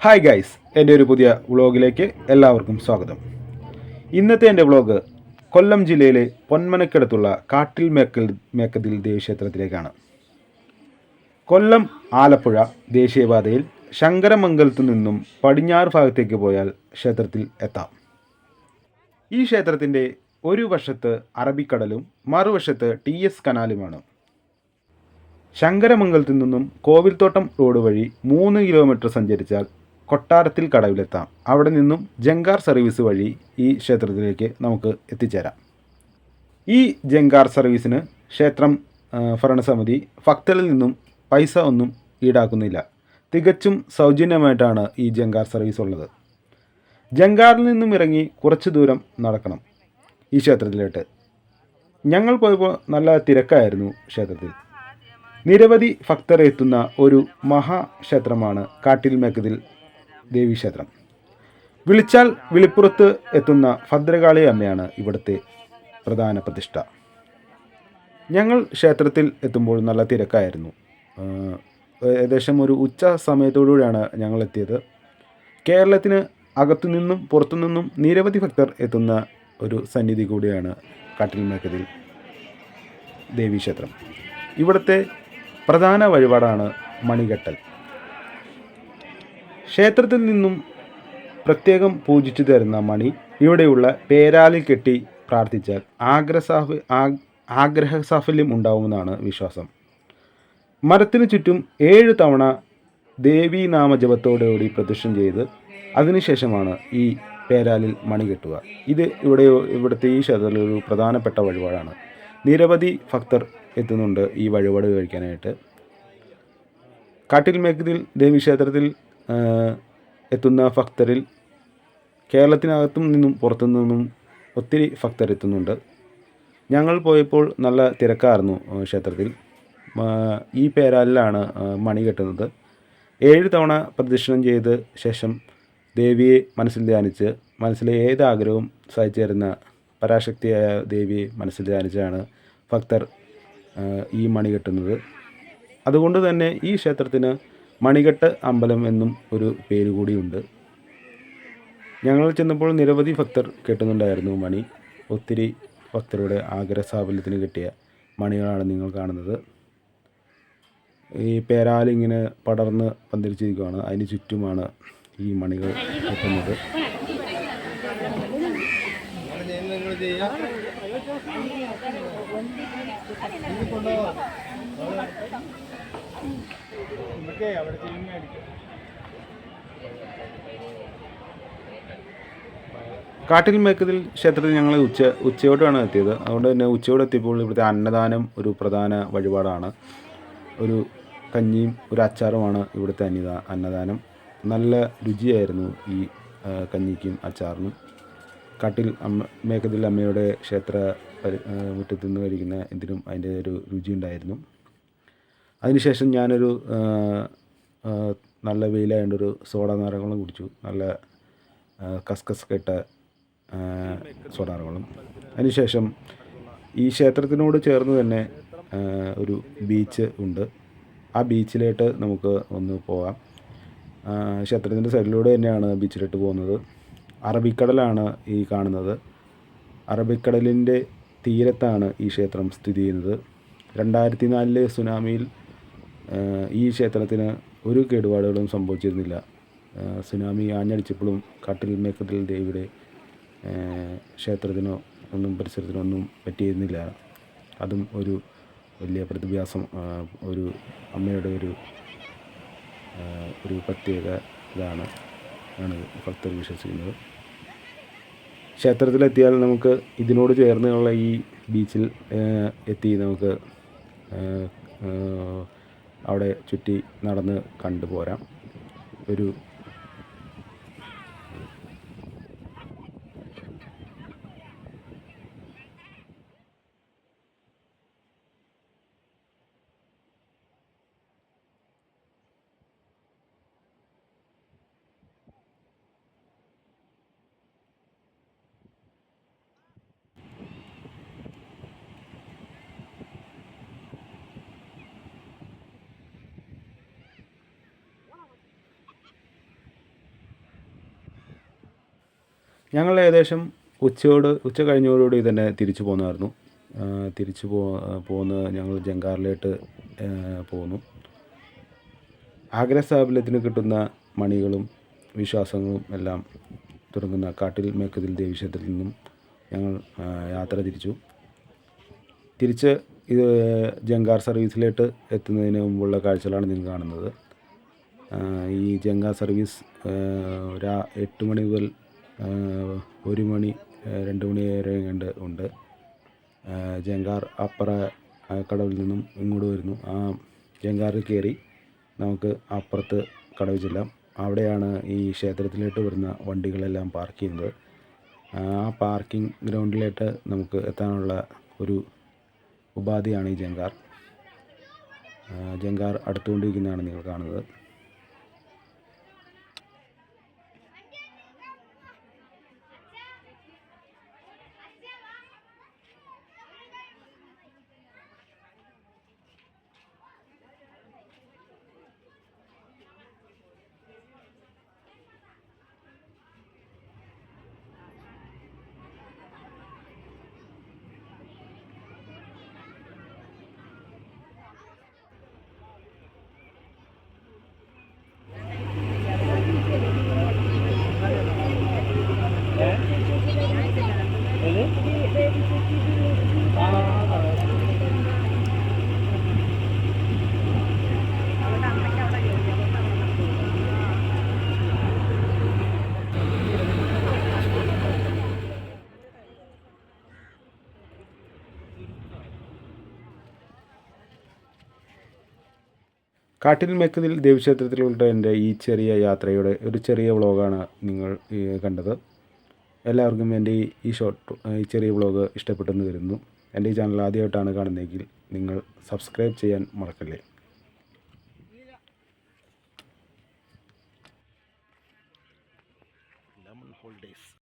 Hi guys എന്റെ ഒരു പുതിയ വ്ളോഗിലേക്ക് എല്ലാവർക്കും സ്വാഗതം. ഇന്നത്തെ എന്റെ വ്ളോഗ് കൊല്ലം ജില്ലയിലെ പൊന്മനക്കടുത്തുള്ള കാട്ടിൽ മേക്കൽ മേക്കതിൽ ദേവീക്ഷേത്രത്തിലേക്കാണ് കൊല്ലം ആലപ്പുഴ ദേശീയപാതയിൽ ശങ്കരമംഗലത്തു നിന്നും പടിഞ്ഞാറ് ഭാഗത്തേക്ക് പോയാൽ ക്ഷേത്രത്തിൽ എത്താം. ഈ ക്ഷേത്രത്തിന്റെ ഒരു വശത്ത് അറബിക്കടലും മറുവശത്ത് ടി എസ് കനാലുമാണ്. ശങ്കരമംഗലത്തു നിന്നും കോവിൽത്തോട്ടം റോഡ് വഴി മൂന്ന് കിലോമീറ്റർ സഞ്ചരിച്ചാൽ കൊട്ടാരത്തിൽ കടവിലെത്താം. അവിടെ നിന്നും ജങ്കാർ സർവീസ് വഴി ഈ ക്ഷേത്രത്തിലേക്ക് നമുക്ക് എത്തിച്ചേരാം. ഈ ജങ്കാർ സർവീസിന് ക്ഷേത്രം ഭരണസമിതി ഭക്തരിൽ നിന്നും പൈസ ഒന്നും ഈടാക്കുന്നില്ല. തികച്ചും സൗജന്യമായിട്ടാണ് ഈ ജങ്കാർ സർവീസ് ഉള്ളത്. ജങ്കാറിൽ നിന്നും ഇറങ്ങി കുറച്ച് ദൂരം നടക്കണം ഈ ക്ഷേത്രത്തിലോട്ട്. ഞങ്ങൾ പോയപ്പോൾ നല്ല തിരക്കായിരുന്നു ക്ഷേത്രത്തിൽ. നിരവധി ഭക്തർ എത്തുന്ന ഒരു മഹാക്ഷേത്രമാണ് കാട്ടിൽ മേക്കതിൽ ദേവീക്ഷേത്രം. വിളിച്ചാൽ വിളിപ്പുറത്ത് എത്തുന്ന ഭദ്രകാളി അമ്മയാണ് ഇവിടുത്തെ പ്രധാന പ്രതിഷ്ഠ. ഞങ്ങൾ ക്ഷേത്രത്തിൽ എത്തുമ്പോൾ നല്ല തിരക്കായിരുന്നു. ഏകദേശം ഒരു ഉച്ച സമയത്തോടുകൂടിയാണ് ഞങ്ങൾ എത്തിയത്. കേരളത്തിന് അകത്തുനിന്നും പുറത്തുനിന്നും നിരവധി ഭക്തർ എത്തുന്ന ഒരു സന്നിധി കൂടിയാണ് കാട്ടിൽ മേക്കതിൽ ദേവീക്ഷേത്രം. ഇവിടുത്തെ പ്രധാന വഴിപാടാണ് മണികെട്ടൽ. ക്ഷേത്രത്തിൽ നിന്നും പ്രത്യേകം പൂജിച്ചു തരുന്ന മണി ഇവിടെയുള്ള പേരാലിൽ കെട്ടി പ്രാർത്ഥിച്ചാൽ ആഗ്രസാഫ് ആ- ആഗ്രഹ സാഫല്യം ഉണ്ടാവുമെന്നാണ് വിശ്വാസം. മരത്തിനു ചുറ്റും ഏഴ് തവണ ദേവീ നാമജപത്തോടുകൂടി പ്രദക്ഷിണം ചെയ്ത് അതിനുശേഷമാണ് ഈ പേരാലിൽ മണി കെട്ടുക. ഇത് ഇവിടെ ഇവിടുത്തെ ഈ ക്ഷേത്രത്തിൽ ഒരു പ്രധാനപ്പെട്ട വഴിപാടാണ്. നിരവധി ഭക്തർ എത്തുന്നുണ്ട് ഈ വഴിപാട് കഴിക്കാനായിട്ട്. കാട്ടിൽ മേക്കതിൽ ദേവീക്ഷേത്രത്തിൽ എത്തുന്ന ഭക്തരിൽ കേരളത്തിനകത്തും നിന്നും പുറത്തു നിന്നും ഒത്തിരി ഭക്തർ എത്തുന്നുണ്ട്. ഞങ്ങൾ പോയപ്പോൾ നല്ല തിരക്കായിരുന്നു ക്ഷേത്രത്തിൽ. ഈ പേരാലിലാണ് മണി കെട്ടുന്നത്. ഏഴ് തവണ പ്രദക്ഷിണം ചെയ്ത് ശേഷം ദേവിയെ മനസ്സിൽ ധ്യാനിച്ച് മനസ്സിലെ ഏത് ആഗ്രഹവും സഹിച്ചേരുന്ന പരാശക്തിയായ ദേവിയെ മനസ്സിൽ ധ്യാനിച്ചാണ് ഭക്തർ ഈ മണി കെട്ടുന്നത്. അതുകൊണ്ട് തന്നെ ഈ ക്ഷേത്രത്തിന് മണികെട്ട് അമ്പലം എന്നും ഒരു പേര് കൂടിയുണ്ട്. ഞങ്ങൾ ചെന്നപ്പോൾ നിരവധി ഭക്തർ കെട്ടുന്നുണ്ടായിരുന്നു മണി. ഒത്തിരി ഭക്തരുടെ ആഗ്രഹ സാഫല്യത്തിന് കിട്ടിയ മണികളാണ് നിങ്ങൾ കാണുന്നത്. ഈ പേരാലിങ്ങനെ പടർന്ന് പന്തലിച്ചിരിക്കുകയാണ് അതിന് ചുറ്റുമാണ് ഈ മണികൾ കെട്ടുന്നത് കാട്ടിൽ മേക്കതിൽ ക്ഷേത്രത്തിൽ ഞങ്ങൾ ഉച്ച ഉച്ചയോട്ടാണ് എത്തിയത്. അതുകൊണ്ട് തന്നെ ഉച്ചയോടെ എത്തിയപ്പോൾ ഇവിടുത്തെ അന്നദാനം ഒരു പ്രധാന വഴിപാടാണ്. ഒരു കഞ്ഞിയും ഒരു അച്ചാറുമാണ് ഇവിടുത്തെ അന്നിദാ അന്നദാനം. നല്ല രുചിയായിരുന്നു ഈ കഞ്ഞിക്കും അച്ചാറിനും. കാട്ടിൽ അമ്മ മേക്കതിൽ അമ്മയുടെ ക്ഷേത്ര മുറ്റത്തു നിന്ന് കഴിക്കുന്ന ഇതിനും അതിന്റെ ഒരു രുചി ഉണ്ടായിരുന്നു. അതിനുശേഷം ഞാനൊരു നല്ല ആ, നല്ല വെയിലായതുകൊണ്ടൊരു സോഡ നാരങ്ങളും കുടിച്ചു. നല്ല കസ്കസ് കെട്ട സോഡ നാരങ്ങളും അതിനുശേഷം ഈ ക്ഷേത്രത്തിനോട് ചേർന്ന് തന്നെ ഒരു ബീച്ച് ഉണ്ട്. ആ ബീച്ചിലോട്ട് നമുക്ക് ഒന്ന് പോകാം ക്ഷേത്രത്തിന്റെ സൈഡിലൂടെ തന്നെയാണ് ബീച്ചിലോട്ട് പോകുന്നത്. അറബിക്കടലാണ് ഈ കാണുന്നത്. അറബിക്കടലിന്റെ തീരത്താണ് ഈ ക്ഷേത്രം സ്ഥിതി ചെയ്യുന്നത്. രണ്ടായിരത്തി നാലിലെ സുനാമിയിൽ ഈ ക്ഷേത്രത്തിന് ഒരു കേടുപാടുകളും സംഭവിച്ചിരുന്നില്ല. സുനാമി ആഞ്ഞടിച്ചപ്പോഴും കാട്ടിൽ മേക്കത്തിൽ ദേവിയുടെ ക്ഷേത്രത്തിനോ ഒന്നും പരിസരത്തിനോ ഒന്നും പറ്റിയിരുന്നില്ല. അതും ഒരു വലിയ പ്രതിഭാസം ഒരു അമ്മയുടെ ഒരു ഒരു പ്രത്യേക ഇതാണ് ആണ് ഭക്തർ വിശ്വസിക്കുന്നത്. ക്ഷേത്രത്തിലെത്തിയാൽ നമുക്ക് ഇതിനോട് ചേർന്നുള്ള ഈ ബീച്ചിൽ എത്തി നമുക്ക് അവിടെ ചുറ്റി നടന്ന് കണ്ടുപോരാം. ഒരു ഞങ്ങൾ ഏകദേശം ഉച്ചയോട് ഉച്ച കഴിഞ്ഞോടുകൂടി തന്നെ തിരിച്ചു പോന്നായിരുന്നു. തിരിച്ചു പോ പോന്ന് ഞങ്ങൾ ജങ്കാറിലോട്ട് പോന്നു. ആഗ്ര സാബല്യത്തിന് കിട്ടുന്ന മണികളും വിശ്വാസങ്ങളും എല്ലാം തുടങ്ങുന്ന കാട്ടിൽ മേക്കതിൽ ദേവീക്ഷേത്രത്തിൽ നിന്നും ഞങ്ങൾ യാത്ര തിരിച്ചു. തിരിച്ച് ഇത് ജങ്കാർ സർവീസിലോട്ട് എത്തുന്നതിന് മുമ്പുള്ള കാഴ്ചകളാണ് നിങ്ങൾ കാണുന്നത്. ഈ ജങ്കാർ സർവീസ് ഒരു എട്ട് മണി മുതൽ ഒരു മണി രണ്ട് മണി വരെ കണ്ട് ഉണ്ട്. ജങ്കാർ അപ്പുറ കടവിൽ നിന്നും ഇങ്ങോട്ട് വരുന്നു. ആ ജങ്കാറിൽ കയറി നമുക്ക് അപ്പുറത്ത് കടവ് ചെല്ലാം. അവിടെയാണ് ഈ ക്ഷേത്രത്തിലോട്ട് വരുന്ന വണ്ടികളെല്ലാം പാർക്ക് ചെയ്യുന്നത്. ആ പാർക്കിംഗ് ഗ്രൗണ്ടിലോട്ട് നമുക്ക് എത്താനുള്ള ഒരു ഉപാധിയാണ് ഈ ജങ്കാർ. ജങ്കാർ അടുത്തുകൊണ്ടിരിക്കുന്നതാണ് നിങ്ങൾ കാണുന്നത്. കാട്ടിൽ മെക്കതിൽ ദേവീക്ഷേത്രത്തിലുള്ള എന്റെ ഈ ചെറിയ യാത്രയുടെ ഒരു ചെറിയ വ്ളോഗാണ് നിങ്ങൾ കണ്ടത്. എല്ലാവർക്കും എന്റെ ഈ ഷോർട്ട് ഈ ചെറിയ വ്ളോഗ് ഇഷ്ടപ്പെട്ടെന്ന് വരുന്നു എന്റെ ഈ ചാനൽ ആദ്യമായിട്ടാണ് കാണുന്നതെങ്കിൽ നിങ്ങൾ സബ്സ്ക്രൈബ് ചെയ്യാൻ മറക്കല്ലേ?